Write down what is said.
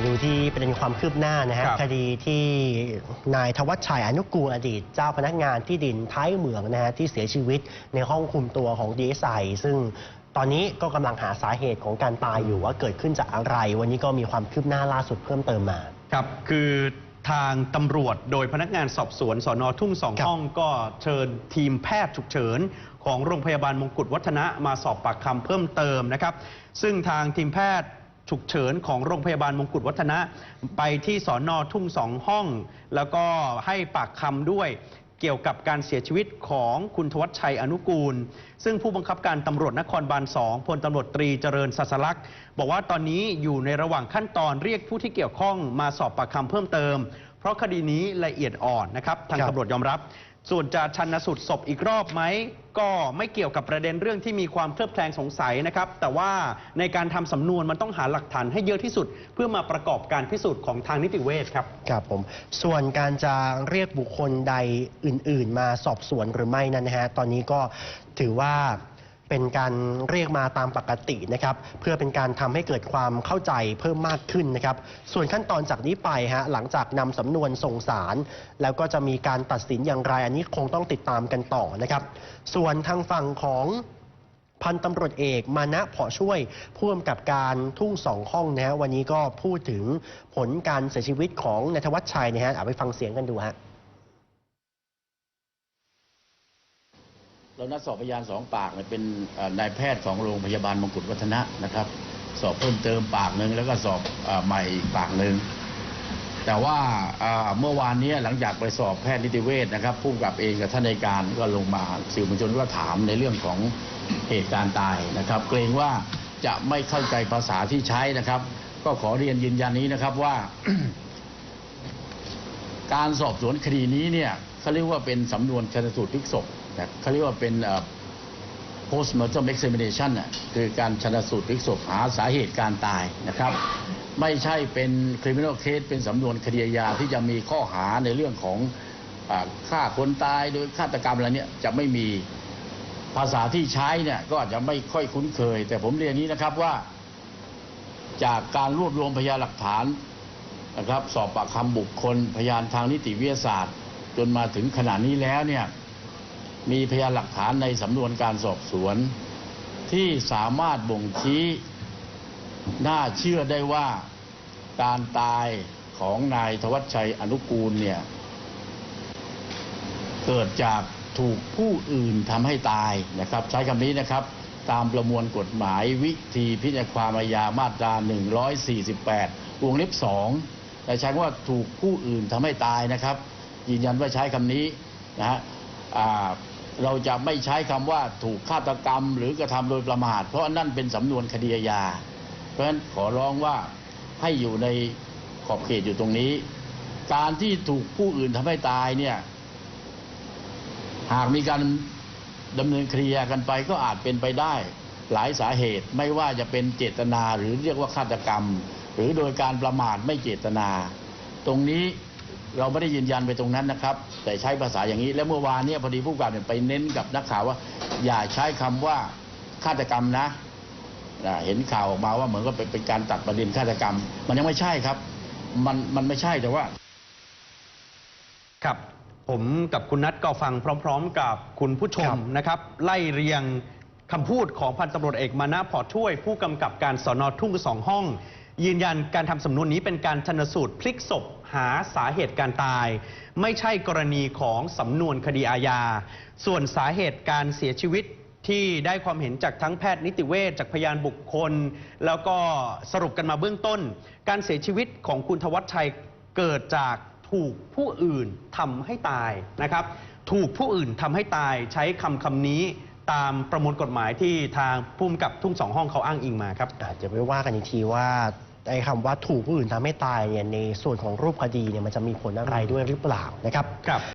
มาดูที่ประเด็นความคืบหน้านะฮะครับคดีที่นายธวัชชัยอนุกูลอดีต เจ้าพนักงานที่ดินท้ายเหมืองนะฮะที่เสียชีวิตในห้องคุมตัวของดีเอสไอซึ่งตอนนี้ก็กำลังหาสาเหตุของการตายอยู่ว่าเกิดขึ้นจากอะไร วันนี้ก็มีความคืบหน้าล่าสุดเพิ่มเติมมา ครับ คือทางตำรวจโดยพนักงานสอบสวนสอนอทุ่งสองครับห้องก็เชิญทีมแพทย์ฉุกเฉินของโรงพยาบาลมงกุฎวัฒนะมาสอบปากคำเพิ่มเติมนะครับ ซึ่งทางทีมแพทย์ ฉุกเฉินของโรงพยาบาลมงกุฎวัฒนะ ไปที่สอนอทุ่งสองห้อง แล้วก็ให้ปากคำด้วยเกี่ยวกับการเสียชีวิตของคุณทวัชชัยอนุกูล ซึ่งผู้บังคับการตำรวจนครบาล 2พลตำรวจตรีเจริญสัสลักษ์บอกว่าตอนนี้อยู่ในระหว่างขั้นตอนเรียกผู้ที่เกี่ยวข้องมาสอบปากคำเพิ่มเติม เพราะคดีนี้ละเอียดอ่อนนะครับ ทางตำรวจยอมรับ ส่วนจะชันสุดศพอีกรอบไหมก็ไม่เกี่ยวกับประเด็นเรื่องที่มีความเคลือบแคลงสงสัยนะครับ แต่ว่าในการทำสำนวนมันต้องหาหลักฐานให้เยอะที่สุด เพื่อมาประกอบการพิสูจน์ของทางนิติเวชครับครับผมส่วนการจะเรียกบุคคลใดอื่น ๆ มาสอบสวนหรือไม่นั้นนะฮะตอนนี้ก็ถือว่า เป็นการเรียกมาตามปกตินะครับ เพื่อเป็นการทำให้เกิดความเข้าใจเพิ่มมากขึ้นนะครับ ส่วนขั้นตอนจากนี้ไปฮะหลังจากนำสำนวนส่งสารแล้วก็จะมีการตัดสินอย่างไรอันนี้คงต้องติดตามกันต่อนะครับ ส่วนทางฝั่งของพันตำรวจเอกมานะเผาะช่วยผู้กำกับการทุ่งสองห้องนะฮะวันนี้ก็พูดถึงผลการเสียชีวิตของนายธวัชชัยนะฮะเอาไปฟังเสียงกันดูฮะ เรานัดสอบพยานสองปากเนี่ยเป็นนายแพทย์ของโรงพยาบาลมงกุฎวัฒนะนะครับ สอบเพิ่มเติมปากหนึ่งแล้วก็สอบอใหม่ปากหนึ่งแต่ว่าเมื่อวานนี้หลังจากไปสอบแพทย์นิติเวชนะครับผู้กับเองกับท่านในายการก็ลงมาสื่อมวลชนก็ถามในเรื่องของเหตุการณ์ตายนะครับ เกรงว่าจะไม่เข้าใจภาษาที่ใช้นะครับ ก็ขอเรียนยืนยันนี้นะครับว่า การสอบสวนคดีนี้เนี่ยเขาเรียกว่าเป็นสำนวนชันสูตรพลิกศพ เขาเรียกว่าเป็น postmortem examination นะคือการชันสูตรพลิกศพหาสาเหตุการตายนะครับ ไม่ใช่เป็น criminal case เป็นสำนวนคดีอาที่จะมีข้อหาในเรื่องของฆ่าคนตายโดยฆาตกรรมอะไรเนี่ยจะไม่มีภาษาที่ใช้เนี่ยก็อาจจะไม่ค่อยคุ้นเคย แต่ผมเรียนนี้นะครับว่า จากการรวบรวมพยานหลักฐานนะครับ สอบปากคำบุคคล พยานทางนิติวิทยาศาสตร์ จนมาถึงขณะนี้แล้วเนี่ย มีพยานหลักฐานในสำนวนการสอบสวนที่สามารถบ่งชี้น่าเชื่อได้ว่าการตายของนายธวัชชัยอนุกูลเนี่ยเกิดจากถูกผู้อื่นทำให้ตายนะครับ ใช้คำนี้นะครับ ตามประมวลกฎหมายวิธีพิจารณาความอาญามาตรา 148 วงเล็บ2แต่ใช้คำว่าถูกผู้อื่นทำให้ตายนะครับ ยืนยันว่าใช้คำนี้นะฮะอ่า เราจะไม่ใช้คำว่าถูกฆาตกรรมหรือกระทำโดยประมาทเพราะนั่นเป็นสำนวนคดีอาญาเพราะฉะนั้นขอร้องว่าให้อยู่ในขอบเขตอยู่ตรงนี้ การที่ถูกผู้อื่นทำให้ตายเนี่ยหากมีการดำเนินคดีกันไปก็อาจเป็นไปได้หลายสาเหตุไม่ว่าจะเป็นเจตนาหรือเรียกว่าฆาตกรรม หรือโดยการประมาทไม่เจตนา ตรงนี้ เราไม่ได้ยืนยันไปตรงนั้นนะครับ แต่ใช้ภาษาอย่างนี้ แล้วเมื่อวานเนี่ยพอดีผู้กำกับเนี่ยไปเน้นกับนักข่าวว่า อย่าใช้คำว่าฆาตกรรมนะนะเห็นข่าวออกมาว่าเหมือนกับเป็นเป็นการตัดประเด็นฆาตกรรม มันยังไม่ใช่ครับ มันมันไม่ใช่แต่ว่า ครับ ผมกับคุณนัทก็ฟังพร้อม ๆ กับคุณผู้ชครัมบนะครับ ไล่เรียงคำพูดของพันตำรวจเอกมานะพอช่วย ผู้กำกับการสอนอทุ่งสองห้อง ยืนยันการทำสำนวนนี้เป็นการชนสูตรพลิกศพหาสาเหตุการตาย ไม่ใช่กรณีของสำนวนคดีอาญา ส่วนสาเหตุการเสียชีวิตที่ได้ความเห็นจากทั้งแพทย์นิติเวชจากพยานบุคคล แล้วก็สรุปกันมาเบื้องต้น การเสียชีวิตของคุณทวัชชัยเกิดจากถูกผู้อื่นทำให้ตายนะครับ ถูกผู้อื่นทำให้ตายใช้คำคำนี้ ตามประมวลกฎหมายที่ทางภูมิกับทุ่งสองห้องเขาอ้างอิงมาครับอาจจะไปว่ากันอีกทีว่าไอ้คำว่าถูกผู้อื่นทำให้ตายเนี่ยในส่วนของรูปคดีเนี่ยมันจะมีผลอะไรด้วยหรือเปล่านะครับครับ